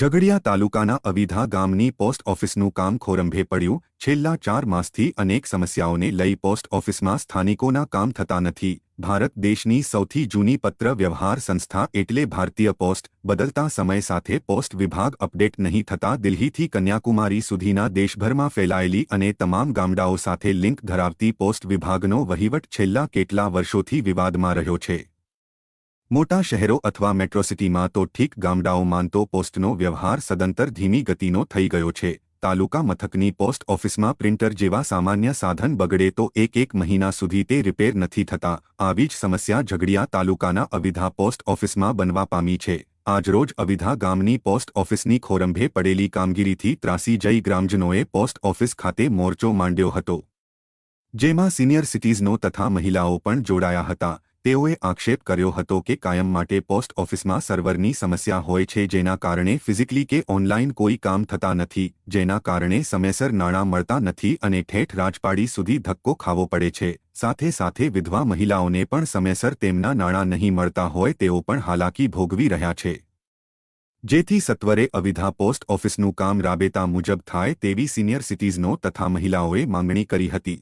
ઝઘડિયા તાલુકાના અવિધા ગામની પોસ્ટ ઓફિસનું કામ ખોરંભે પડ્યું. છેલ્લા ચાર માસથી અનેક સમસ્યાઓને લઈ પોસ્ટ ઓફિસમાં સ્થાનિકોના કામ થતા નથી. ભારત દેશની સૌથી જૂની પત્ર વ્યવહાર સંસ્થા એટલે ભારતીય પોસ્ટ. બદલતા સમય સાથે પોસ્ટ વિભાગ અપડેટ નહીં થતા દિલ્હીથી કન્યાકુમારી સુધીના દેશભરમાં ફેલાયેલી અને તમામ ગામડાઓ સાથે લિંક ધરાવતી પોસ્ટ વિભાગનો વહીવટ છેલ્લા કેટલા વર્ષોથી વિવાદમાં રહ્યો છે. મોટા શહેરો અથવા મેટ્રોસિટીમાં તો ઠીક ગામડાઓમાં તો પોસ્ટનો વ્યવહાર સદંતર ધીમી ગતિનો થઈ ગયો છે. તાલુકા મથકની પોસ્ટ ઓફિસમાં પ્રિન્ટર જેવા સામાન્ય સાધન બગડે તો એક એક મહિના સુધી તે રિપેર નથી થતા. આવી જ સમસ્યા ઝઘડિયા તાલુકાના અવિધા પોસ્ટ ઓફિસમાં બનવા પામી છે. આજરોજ અવિધા ગામની પોસ્ટ ઓફિસની ખોરંભે પડેલી કામગીરીથી ત્રાસી જઈ ગ્રામજનોએ પોસ્ટ ઓફિસ ખાતે મોરચો માંડ્યો હતો. જેમાં સિનિયર સિટીઝનો તથા મહિલાઓ પણ જોડાયા હતા. તેઓએ આક્ષેપ કર્યો હતો કે કાયમ માટે પોસ્ટ ઓફિસમાં સર્વરની સમસ્યા હોય છે જેના કારણે ફિઝિકલી કે ઓનલાઈન કોઈ કામ થતા નથી, જેના કારણે સમયસર નાણાં મળતા નથી અને ઠેઠ રાજપાડી સુધી ધક્કો ખાવો પડે છે. સાથે સાથે વિધવા મહિલાઓને પણ સમયસર તેમના નાણાં નહીં મળતા હોય તેઓ પણ હાલાકી ભોગવી રહ્યા છે. જેથી સત્વરે અવિધા પોસ્ટ ઓફિસનું કામ રાબેતા મુજબ થાય તેવી સિનિયર સિટીઝનો તથા મહિલાઓએ માંગણી કરી હતી.